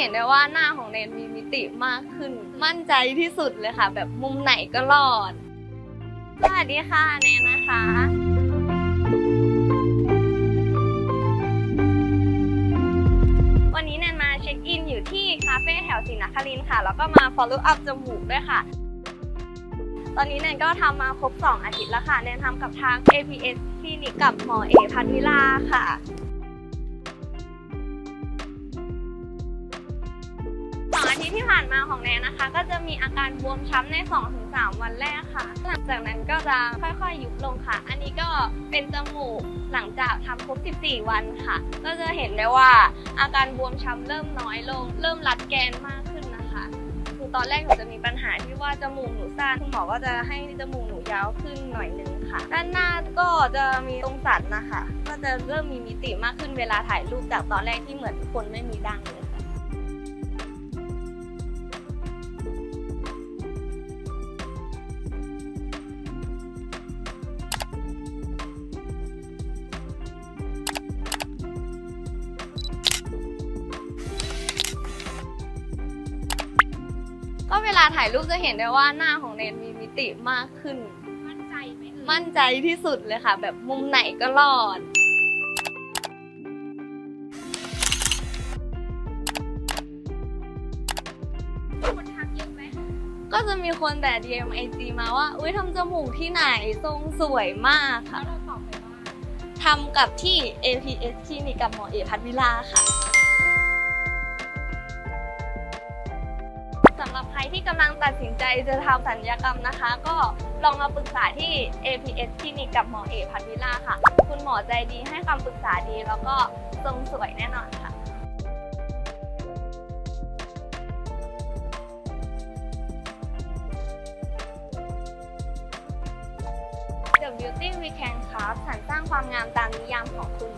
ห็นได้ว่าหน้าของเนนมีมิติมากขึ้น มั่นใจที่สุดเลยค่ะ แบบมุมไหนก็รอด สวัสดีค่ะเนนนะคะวันนี้แนนมาเช็คอินอยู่ที่คาเฟ่แถวศรีนครินทร์ค่ะ แล้วก็มา follow up จมูกด้วยค่ะ ตอนนี้แนนก็ทำมาครบ 2 อาทิตย์แล้วค่ะ แนนทำกับทาง APS คลินิกกับหมอเอพันวิลาค่ะ ทิตย์ที่ผ่านมาของแนนนะคะ ก็จะมีอาการบวมช้ำใน 2-3 วันแรกค่ะ หลังจากนั้นก็จะค่อยๆ ยุบลงค่ะ อันนี้ก็เป็นจมูกหลังจากทำครบ 14 วันค่ะ ก็จะเห็นได้ว่าอาการบวมช้ำเริ่มน้อยลง เริ่มรัดแกนมากขึ้นนะคะคือตอนแรกหนูจะมีปัญหาที่ว่าจมูกหนูสั้นคุณหมอก็จะให้จมูกหนูยาวขึ้นหน่อยนึงค่ะ ด้านหน้าก็จะมีตรงสันนะคะ ก็จะเริ่มมีมิติมากขึ้นเวลาถ่ายรูปจากตอนแรกที่เหมือนคนไม่มีดังเลยค่ะ ก็เวลาถ่ายรูปจะเห็นได้ว่าหน้าของเนนมีมิติมากขึ้น มั่นใจไหมเอ่ยมั่นใจที่สุดเลยค่ะ แบบมุมไหนก็รอด คนทักเยอะไหมก็จะมีคนแต่ DM IG มาว่า อุ้ยทำจมูกที่ไหนทรงสวยมากแล้ค่ะวเราตอบไปว่า ทำกับที่ APS คลินิกกับหมอเอพัทวิลาค่ะำหรับใครที่กำลังตัดสินใจจะทำสัญญกรรมนะคะ ก็ลองมาปรึกษาที่ APS คลินิกกับหมอเอพัทวิลาค่ะ คุณหมอใจดีให้คำปรึกษาดีแล้วก็ทรงสวยแน่นอนค่ะ The Beauty We Can Craft สรรสร้างความงามตามนิยามของคุณ